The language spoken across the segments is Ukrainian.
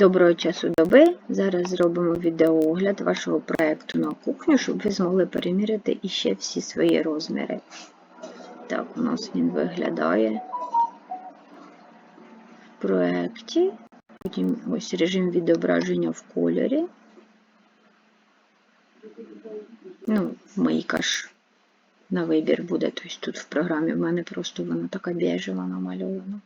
Доброго часу доби. Зараз зробимо відеоогляд вашого проєкту на кухню, щоб ви змогли переміряти іще всі свої розміри. Так, у нас він виглядає в проєкті. Потім ось режим відображення в кольорі. Ну, мийка ж на вибір буде. Тобто тут в програмі в мене просто вона така біжева намальована.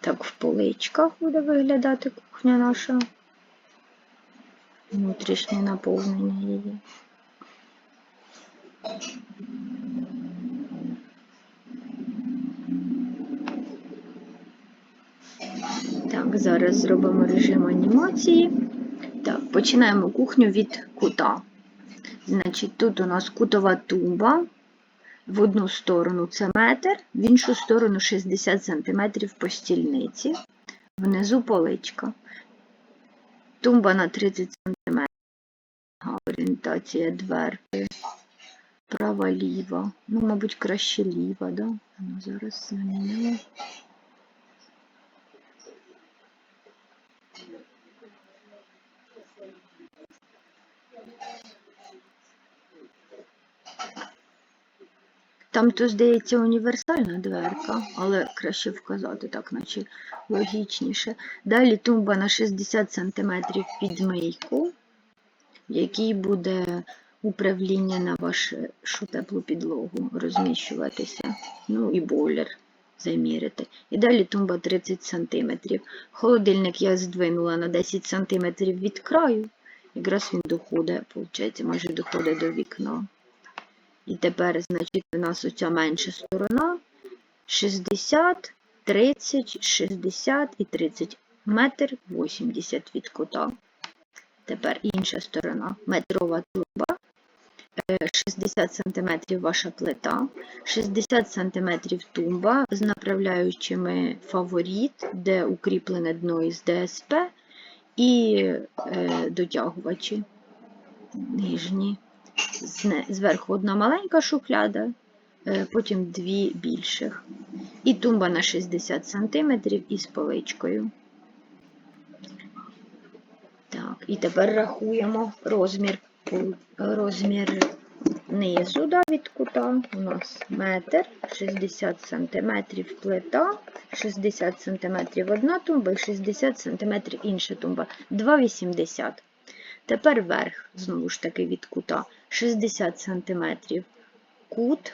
Так в поличках буде виглядати кухня наша. Внутрішнє наповнення її. Так, зараз зробимо режим анімації. Так, починаємо кухню від кута. Значить, тут у нас кутова тумба. В одну сторону це метр, в іншу сторону 60 см по стільниці. Внизу поличка. Тумба на 30 см. Орієнтація дверки. Права ліва. Ну, мабуть, краще ліва, да? Ну, зараз змінимо. Там то, здається, універсальна дверка, але краще вказати так, наче логічніше. Далі тумба на 60 см під мийку, в якій буде управління на вашу теплу підлогу розміщуватися. Ну і бойлер заміряти. І далі тумба 30 см. Холодильник я здвинула на 10 см від краю. Якраз він доходить, виходить, майже доходить до вікна. І тепер, значить, у нас оця менша сторона. 60, 30, 60 і 30 метр 80 від кута. Тепер інша сторона. Метрова труба, 60 см ваша плита, 60 см тумба з направляючими фаворит, де укріплене дно із ДСП, і е, дотягувачі. Нижні. Зверху одна маленька шухляда, потім дві більших. І тумба на 60 см із поличкою. Так, і тепер рахуємо розмір розмір низу да, від кута. У нас метр, 60 см плита, 60 см одна тумба і 60 см інша тумба. 2,80 Тепер верх, знову ж таки, від кута. 60 см кут,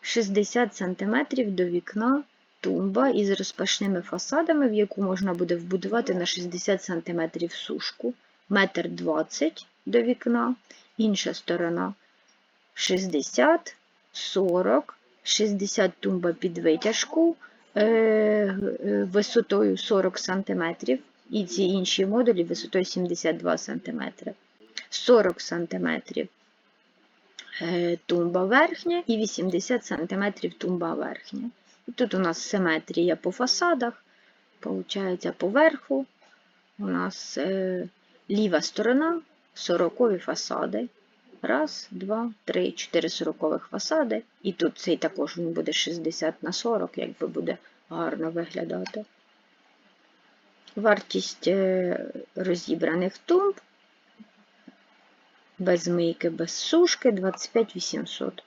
60 см до вікна тумба із розпашними фасадами, в яку можна буде вбудувати на 60 см сушку, 1,20 м до вікна, інша сторона 60, 40, 60 тумба під витяжку висотою 40 см і ці інші модулі висотою 72 см. 40 см тумба верхня і 80 см тумба верхня. І тут у нас симетрія по фасадах. Получається, поверху у нас е, ліва сторона 40 фасади. Раз, два, три, чотири сорокових фасади. І тут цей також він буде 60 на 40, якби буде гарно виглядати. Вартість е, розібраних тумб без мийки, без сушки 25 800.